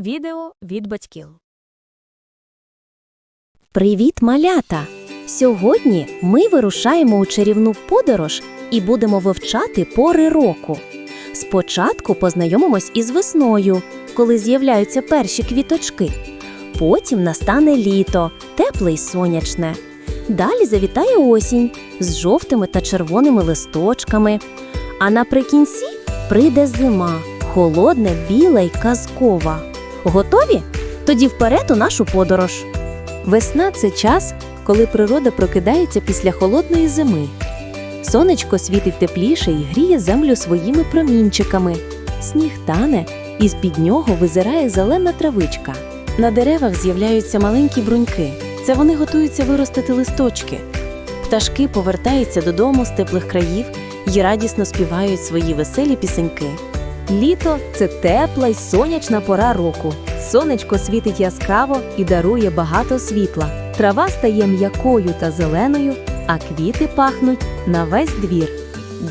Відео від батьків. Привіт, малята! Сьогодні ми вирушаємо у чарівну подорож і будемо вивчати пори року. Спочатку познайомимось із весною, коли з'являються перші квіточки. Потім настане літо, тепле й сонячне. Далі завітає осінь з жовтими та червоними листочками. А наприкінці прийде зима, холодна, біла й казкова. Готові? Тоді вперед у нашу подорож. Весна це час, коли природа прокидається після холодної зими. Сонечко світить тепліше і гріє землю своїми промінчиками. Сніг тане, і з-під нього визирає зелена травичка. На деревах з'являються маленькі бруньки. Це вони готуються виростити листочки. Пташки повертаються додому з теплих країв і радісно співають свої веселі пісеньки. Літо це тепла й сонячна пора року. Сонечко світить яскраво і дарує багато світла. Трава стає м'якою та зеленою, а квіти пахнуть на весь двір.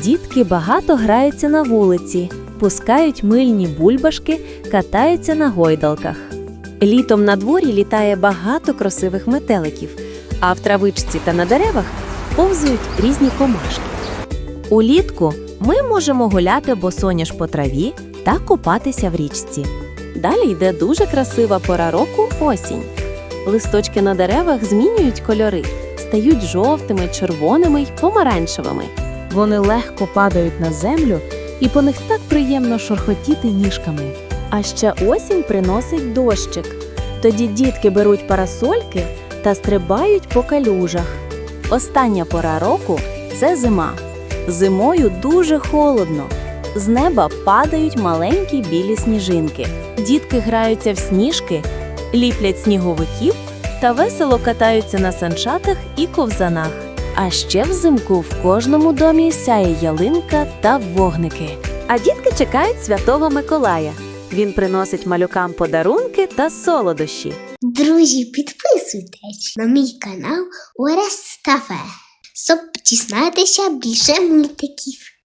Дітки багато граються на вулиці, пускають мильні бульбашки, катаються на гойдалках. Літом на дворі літає багато красивих метеликів, а в травичці та на деревах повзують різні комашки. Улітку ми можемо гуляти босоніж по траві та купатися в річці. Далі йде дуже красива пора року осінь. Листочки на деревах змінюють кольори, стають жовтими, червоними й помаранчевими. Вони легко падають на землю, і по них так приємно шорхотіти ніжками. А ще осінь приносить дощик. Тоді дітки беруть парасольки та стрибають по калюжах. Остання пора року це зима. Зимою дуже холодно. З неба падають маленькі білі сніжинки. Дітки граються в сніжки, ліплять сніговиків та весело катаються на санчатах і ковзанах. А ще взимку в кожному домі сяє ялинка та вогники. А дітки чекають святого Миколая. Він приносить малюкам подарунки та солодощі. Друзі, підписуйтесь на мій канал Орес Кафе, щоб дізнатися більше мультиків.